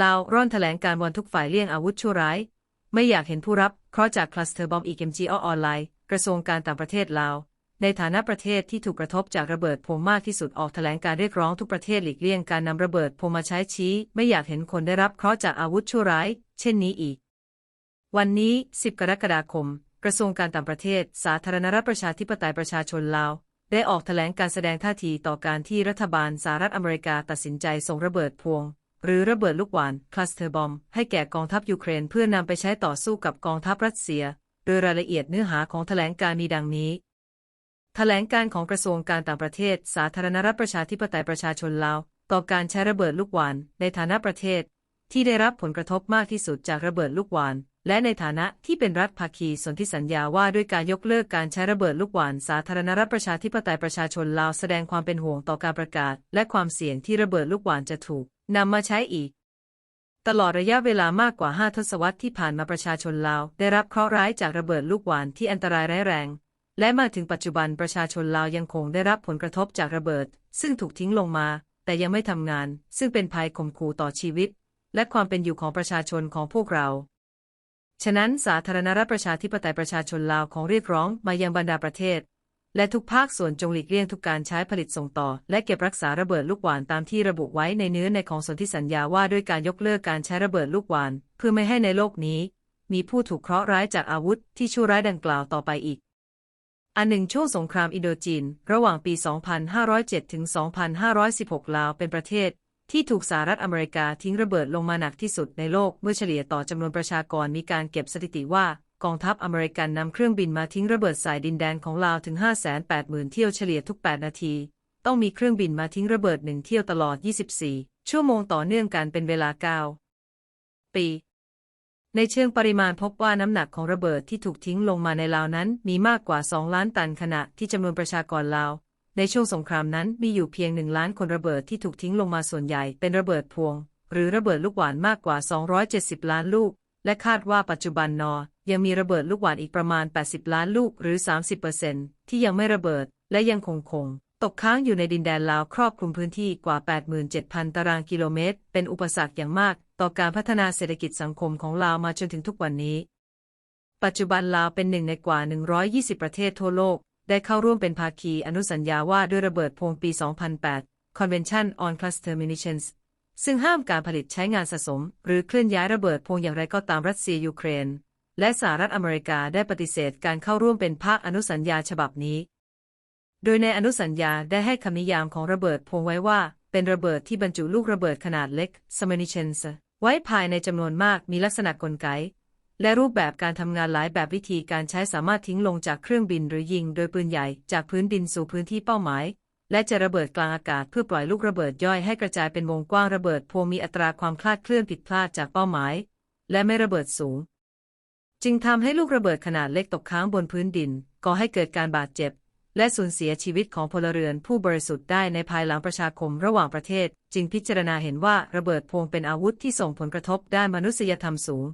ลาวร่อนแถลงการวอนทุกฝ่ายเลี่ยงอาวุธชั่วร้าย ไม่อยากเห็นผู้รับเคราะห์จากคลัสเตอร์บอมอีกเอ็มจีอออนไลน์กระทรวงการต่างประเทศลาว ในฐานะประเทศที่ถูกกระทบจากระเบิดพงมากที่สุดออกแถลงการเรียกร้องทุกประเทศหลีกเลี่ยงการนำระเบิดพงมาใช้ชี้ ไม่อยากเห็นคนได้รับเคราะห์จากอาวุธชั่วร้าย เช่นนี้อีก วันนี้ 10 กรกฎาคม กระทรวงการต่างประเทศ สาธารณรัฐประชาธิปไตยประชาชนลาวได้ออกแถลงการแสดงท่าทีต่อการที่รัฐบาลสหรัฐอเมริกาตัดสินใจส่งระเบิดพวง หรือระเบิดลูกหวานคลัสเตอร์บอมให้แก่กองทัพยูเครนเพื่อนำไปใช้ต่อสู้กับกองทัพรัสเซีย โดยรายละเอียดเนื้อหาของแถลงการมีดังนี้แถลงการของกระทรวงการต่างประเทศ สาธารณรัฐประชาธิปไตยประชาชนลาว ต่อการใช้ระเบิดลูกหวานในฐานะประเทศ ที่ได้รับผลกระทบมากที่สุดจากระเบิดลูกหวานและในฐานะที่เป็นรัฐภาคีสนธิสัญญาว่าด้วยการยกเลิกการใช้ระเบิดลูกหวานสาธารณรัฐประชาธิปไตยประชาชนลาวแสดงความเป็นห่วงต่อการประกาศ และความเสี่ยงที่ระเบิดลูกหวานจะถูก นำมาใช้อีก ตลอดระยะเวลามากกว่า 5 ทศวรรษที่ผ่านมาประชาชนลาว ได้รับเคราะห์ร้ายจากระเบิดลูกหวานที่อันตรายร้ายแรง และมาถึงปัจจุบันประชาชนลาวยังคงได้รับผลกระทบจากระเบิด ซึ่งถูกทิ้งลงมา แต่ยังไม่ทำงาน ซึ่งเป็นภัยข่มขู่ต่อชีวิต และความเป็นอยู่ของประชาชนของพวกเราฉะนั้นสาธารณรัฐประชาธิปไตยประชาชนลาวของเรียกร้องมายังบรรดาประเทศ และทุกภาคส่วนจงหลีกเลี่ยงทุกการใช้ผลิตส่งต่อ และเก็บรักษาระเบิดลูกหวานตามที่ระบุไว้ในเนื้อในของสนธิสัญญาว่าด้วยการยกเลิกการใช้ระเบิดลูกหวาน เพื่อไม่ให้ในโลกนี้ มีผู้ถูกเคราะห์ร้ายจากอาวุธที่ชั่วร้ายดังกล่าวต่อไปอีก อันหนึ่งช่วงสงครามอินโดจีน ระหว่างปี 2507 ถึง 2516 ลาวเป็นประเทศ ที่ถูกสหรัฐอเมริกาทิ้งระเบิดลงมาหนักที่สุดในโลกเมื่อเฉลี่ยต่อจำนวนประชากรมีการเก็บสถิติว่า กองทัพอเมริกันนำเครื่องบินมาทิ้งระเบิดสายดินแดนของลาวถึง 580,000 เที่ยวเฉลี่ยทุก 8 นาที ต้องมีเครื่องบินมาทิ้งระเบิดหนึ่งเที่ยวตลอด 24 ชั่วโมงต่อเนื่องกันเป็นเวลา 9 ปี ในเชิงปริมาณพบว่าน้ำหนักของระเบิดที่ถูกทิ้งลงมาในลาวนั้นมีมากกว่า 2 ล้านตันขณะที่จำนวนประชากรลาว ในช่วงสงครามนั้นมีอยู่เพียงหนึ่งล้านคนระเบิดที่ถูกทิ้งลงมาส่วนใหญ่เป็นระเบิดพวง หรือระเบิดลูกหวานมากกว่า 270 ล้านลูก และคาดว่าปัจจุบันนอ ยังมีระเบิดลูกหวานอีกประมาณ 80 ล้านลูกหรือ 30%ที่ยังไม่ระเบิดและยังคงคง ตกค้างอยู่ในดินแดนลาวครอบคลุมพื้นที่กว่า 87,000 ตารางกิโลเมตร เป็นอุปสรรคอย่างมาก ต่อการพัฒนาเศรษฐกิจสังคมของลาวมาจนถึงทุกวันนี้ ปัจจุบันลาวเป็นหนึ่งในกว่า 120 ประเทศทั่วโลก ได้เข้าร่วมเป็นภาคีอนุสัญญาว่าด้วยระเบิดพงปี 2008 Convention on Cluster Munitions ซึ่งห้ามการผลิตใช้งานสะสม หรือเคลื่อนย้ายระเบิดพวงอย่างไรก็ตามรัสเซียยูเครน และสหรัฐอเมริกาได้ปฏิเสธการเข้าร่วมเป็นภาคอนุสัญญาฉบับนี้ โดยในอนุสัญญาได้ให้คำนิยามของระเบิดพวงไว้ว่า เป็นระเบิดที่บรรจุลูกระเบิดขนาดเล็ก Munitions ไว้ภายในจำนวนมากมีลักษณะกลไก และรูปแบบการทำงานหลายแบบวิธีการใช้สามารถทิ้งลงจากเครื่องบินหรือยิงโดยปืนใหญ่จากพื้นดินสู่พื้นที่เป้าหมาย และจะระเบิดกลางอากาศเพื่อปล่อยลูกระเบิดย่อยให้กระจายเป็นวงกว้างระเบิดพวงมีอัตราความคลาดเคลื่อนผิดพลาดจากเป้าหมาย และไม่ระเบิดสูง จึงทำให้ลูกระเบิดขนาดเล็กตกค้างบนพื้นดินก่อให้เกิดการบาดเจ็บ และสูญเสียชีวิตของพลเรือนผู้บริสุทธิ์ได้ในภายหลังประชาคมระหว่างประเทศ จึงพิจารณาเห็นว่าระเบิดพวงเป็นอาวุธที่ส่งผลกระทบด้านมนุษยธรรมสูง